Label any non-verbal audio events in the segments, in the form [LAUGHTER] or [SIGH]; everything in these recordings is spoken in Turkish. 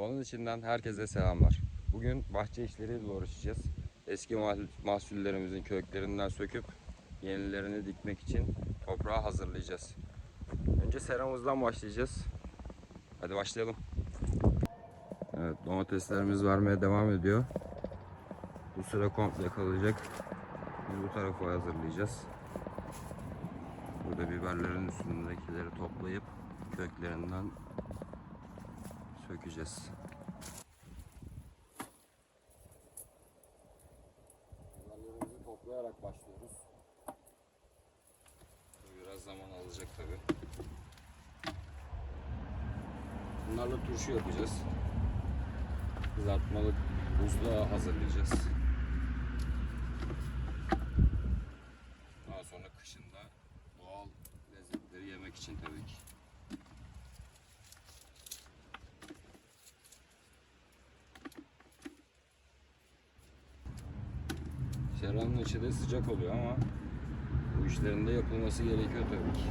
Doğanın içinden herkese selamlar. Bugün bahçe işleriyle uğraşacağız. Eski mahsul- mahsullerimizin köklerinden söküp yenilerini dikmek için toprağı hazırlayacağız. Önce seramızdan başlayacağız. Hadi başlayalım. Evet domateslerimiz vermeye devam ediyor. Bu sıra komple kalacak. Biz bu tarafı hazırlayacağız. Burada biberlerin üstündekileri toplayıp köklerinden sökeceğiz. Biberlerimizi toplayarak başlıyoruz. Biraz zaman alacak tabi. Bunlarla turşu yapacağız. Kızartmalık buzluğa hazırlayacağız. Daha sonra kışında doğal lezzetleri yemek için tabii ki. Seranın içi de sıcak oluyor ama bu işlerin de yapılması gerekiyor tabii ki.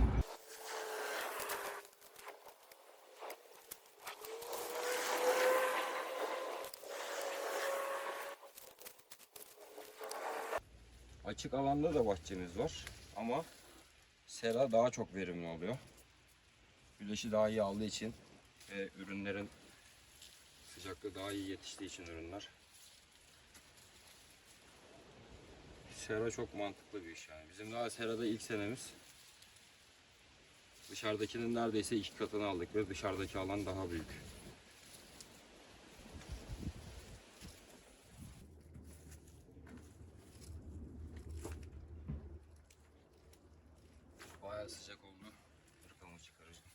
Açık alanda da bahçemiz var ama sera daha çok verimli oluyor. Güneşi daha iyi aldığı için ve ürünlerin sıcaklığı daha iyi yetiştiği için ürünler. Sera çok mantıklı bir iş yani. Bizim daha serada ilk senemiz. Dışarıdakinin neredeyse iki katını aldık ve dışarıdaki alan daha büyük. Bayağı sıcak oldu. Hırkamı çıkaracağım.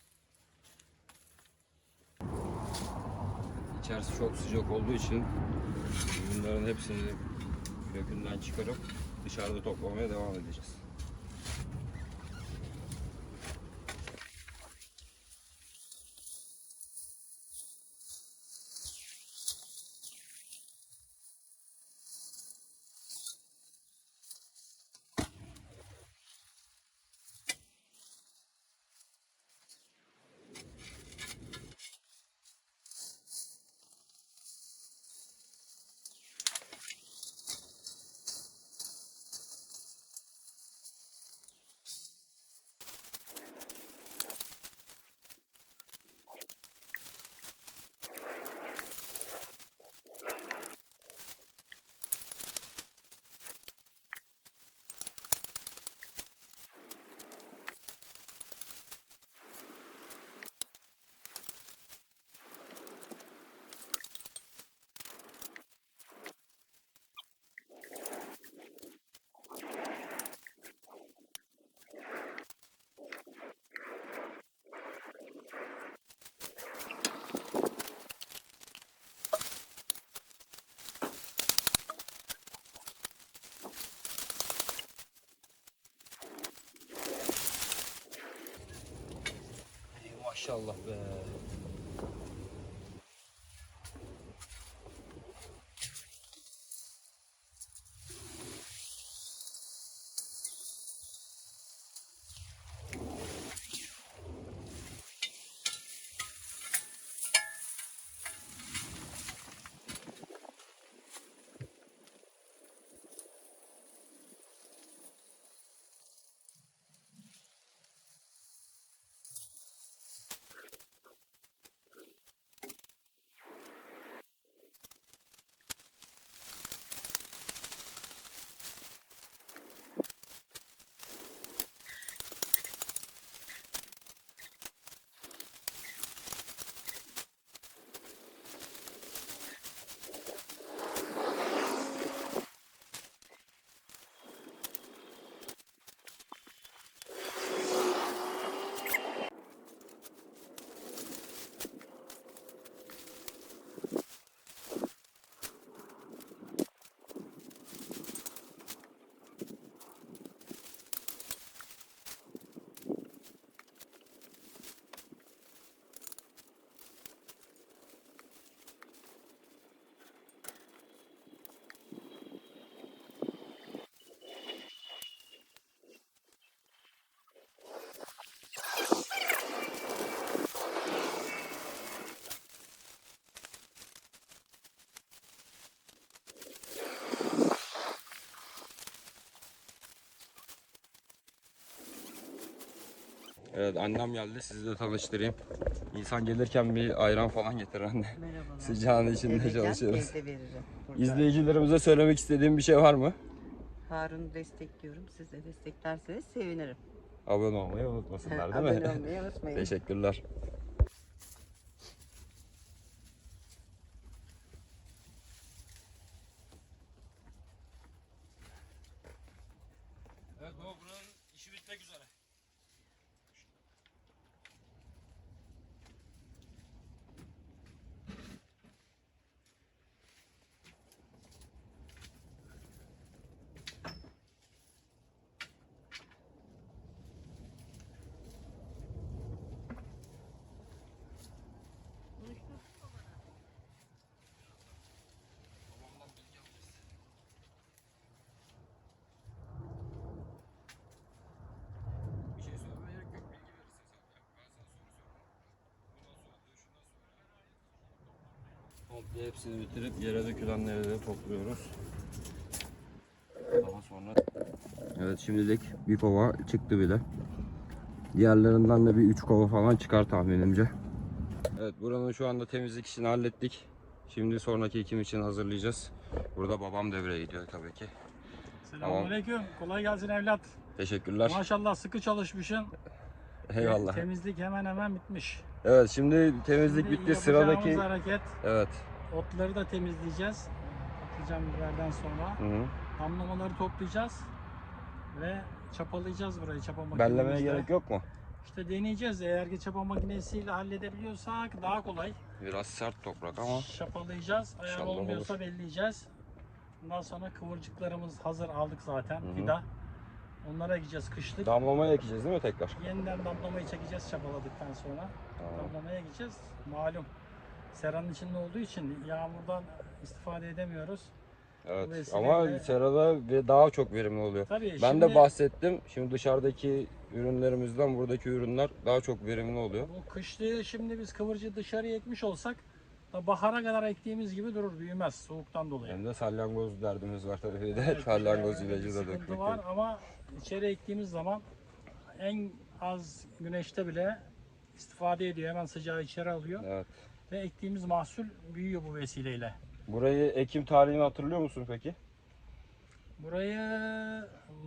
İçerisi çok sıcak olduğu için bunların hepsini kökünden çıkarıp dışarıda toplamaya devam edeceğiz. Maşallah be. Evet annem geldi sizi de tanıştırayım. İnsan gelirken bir ayran falan getirir anne. Merhabalar. Sıcağın içinde Vereceğim, çalışıyoruz. Evde veririm. Burada. İzleyicilerimize söylemek istediğim bir şey var mı? Harun'u destekliyorum. Siz de desteklerseniz sevinirim. Abone olmayı unutmasınlar değil Abone mi? olmayı unutmayın. [LAUGHS] Teşekkürler. Komple hepsini bitirip yere dökülenleri de topluyoruz. Daha sonra... Evet şimdilik bir kova çıktı bile. Diğerlerinden de bir 3 kova falan çıkar tahminimce. Evet buranın şu anda temizlik işini hallettik. Şimdi sonraki ekim için hazırlayacağız. Burada babam devreye gidiyor tabii ki. Selamünaleyküm. Kolay gelsin evlat. Teşekkürler. Maşallah sıkı çalışmışsın. Eyvallah. Temizlik hemen hemen bitmiş. Evet şimdi temizlik Şimdi bitti. Sıradaki hareket Evet. otları da temizleyeceğiz. Patlıcan biberden sonra. Hı hı. Damlamaları toplayacağız. Ve çapalayacağız burayı çapa Bellemeye makinemizle. gerek yok mu? İşte deneyeceğiz. Eğer ki çapa makinesiyle halledebiliyorsak daha kolay. Biraz sert toprak ama Çapalayacağız. Eğer İnşallah olmuyorsa olur. belleyeceğiz. Ondan sonra kıvırcıklarımız hazır aldık zaten. Hı hı. Fida. Onlara gideceğiz kışlık. damlamaya ekeceğiz değil mi tekrar? Yeniden damlamayı çekeceğiz çapaladıktan sonra. Tamam. Damlamaya gideceğiz. Malum seranın içinde olduğu için yağmurdan istifade edemiyoruz. Evet. vesileyle- Ama serada ve daha çok verimli oluyor. Tabii Ben şimdi de bahsettim. Şimdi dışarıdaki ürünlerimizden buradaki ürünler daha çok verimli oluyor. bu kışlığı şimdi biz kıvırcığı dışarıya ekmiş olsak bahara kadar ektiğimiz gibi durur büyümez soğuktan dolayı. Hem de salyangoz derdimiz var tabii de. Evet, salyangoz yani ilacı da dökmek. var ama içeri ektiğimiz zaman en az güneşte bile istifade ediyor. Hemen sıcağı içeri alıyor Evet. ve ektiğimiz mahsul büyüyor bu vesileyle. Burayı ekim tarihini hatırlıyor musun peki? Burayı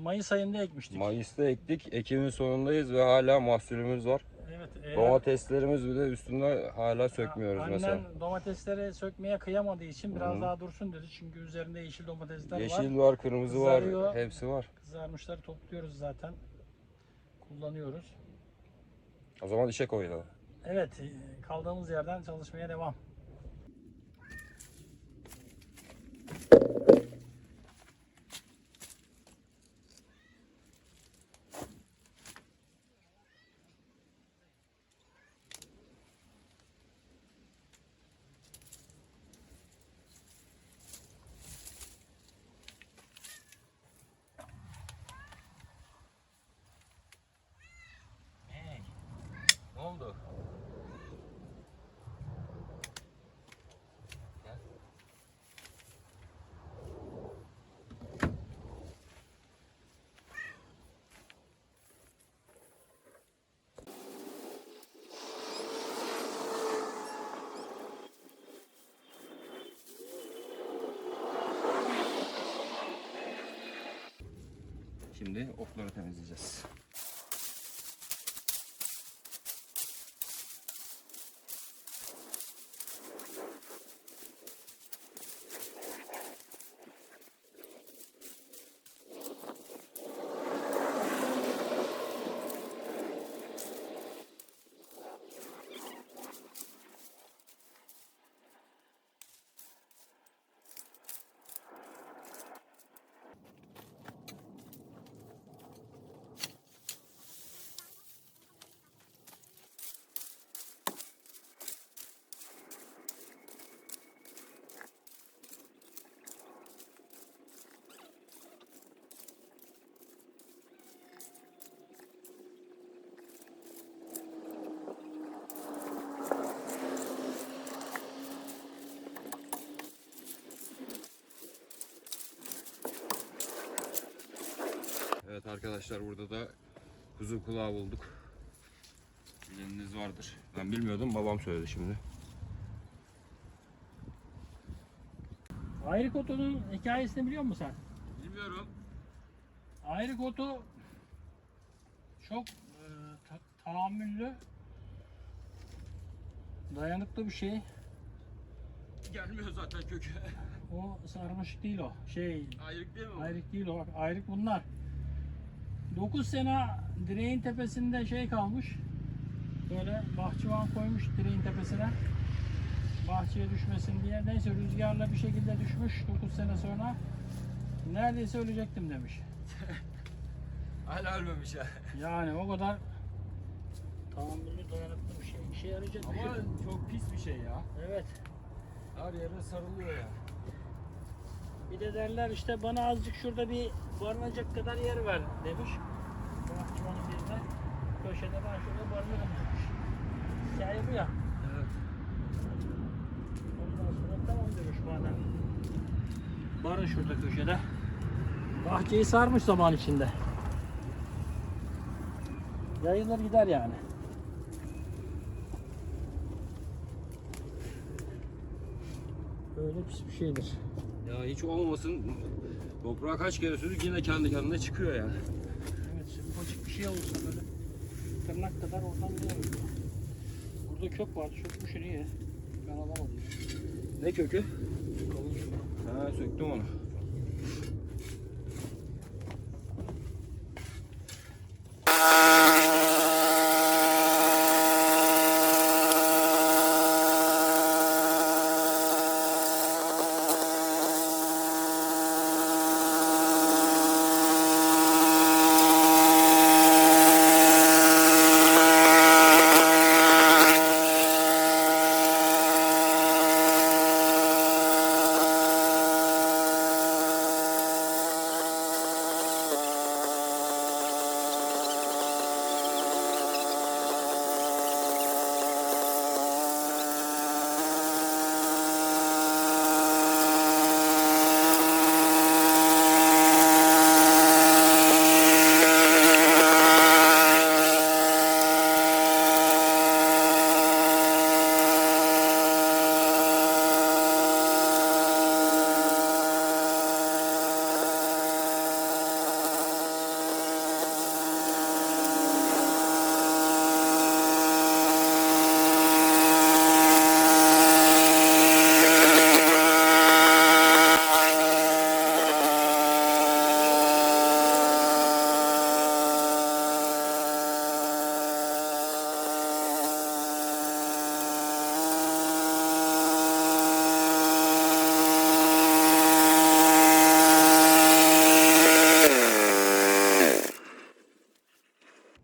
Mayıs ayında ekmiştik. Mayıs'ta ektik. Ekimin sonundayız ve hala mahsulümüz var. Evet. eğer- Domateslerimiz bile üstünde hala sökmüyoruz Annen mesela. domatesleri sökmeye kıyamadığı için biraz Hı hı. daha dursun dedi. Çünkü üzerinde yeşil domatesler var. Yeşil var, kırmızı Kızarıyor. var, hepsi var. Kızarmışları topluyoruz zaten. Kullanıyoruz. O zaman işe koyulalım. Evet, e, kaldığımız yerden çalışmaya devam. Ne oldu? Şimdi otları temizleyeceğiz. Arkadaşlar burada da kuzu kulağı bulduk. bileniniz vardır. Ben bilmiyordum babam söyledi şimdi. Ayrık otunun hikayesini biliyor musun sen? Bilmiyorum. Ayrık otu çok e, ta- tahammüllü, dayanıklı bir şey. Gelmiyor zaten kökü. O sarmaşık değil o. Şey, Ayrık değil mi ayrık değil o. Bak, ayrık bunlar. 9 sene direğin tepesinde şey kalmış. Böyle bahçıvan koymuş direğin tepesine. Bahçeye düşmesin diye. Neyse rüzgarla bir şekilde düşmüş 9 sene sonra. Neredeyse ölecektim demiş. [LAUGHS] Hala ölmemiş ha. Yani o kadar tahammüllü dayanıklı bir şey. İşe yarayacak bir şey. Ama çok pis bir şey ya. Evet. Her yere sarılıyor ya. Bir de derler işte bana azıcık şurada bir barınacak kadar yer ver demiş. Köşede ben şurada barınırım demiş. Hikaye bu ya. Evet. Ondan sonra tamam demiş madem. Barın şurada köşede. Bahçeyi sarmış zaman içinde. Yayılır gider yani. Öyle pis bir şeydir. Ya hiç olmasın toprağa kaç kere sürdük yine kendi kendine çıkıyor yani. Şey olursa böyle tırnak kadar oradan oluyor? Burada kök vardı, sökmüş iyi. Ben alamadım. Ne kökü? Kalın. Ha söktüm onu.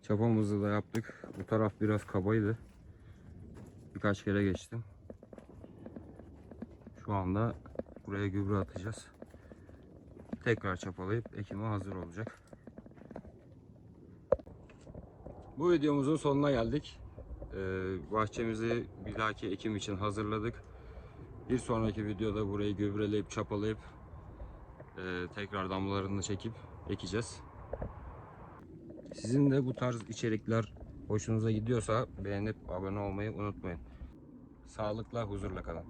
Çapamızı da yaptık. Bu taraf biraz kabaydı. Birkaç kere geçtim. Şu anda buraya gübre atacağız. Tekrar çapalayıp ekime hazır olacak. Bu videomuzun sonuna geldik. Ee, bahçemizi bir dahaki ekim için hazırladık. Bir sonraki videoda burayı gübreleyip çapalayıp e, tekrar damlalarını çekip ekeceğiz. Sizin de bu tarz içerikler hoşunuza gidiyorsa beğenip abone olmayı unutmayın. Sağlıkla, huzurla kalın.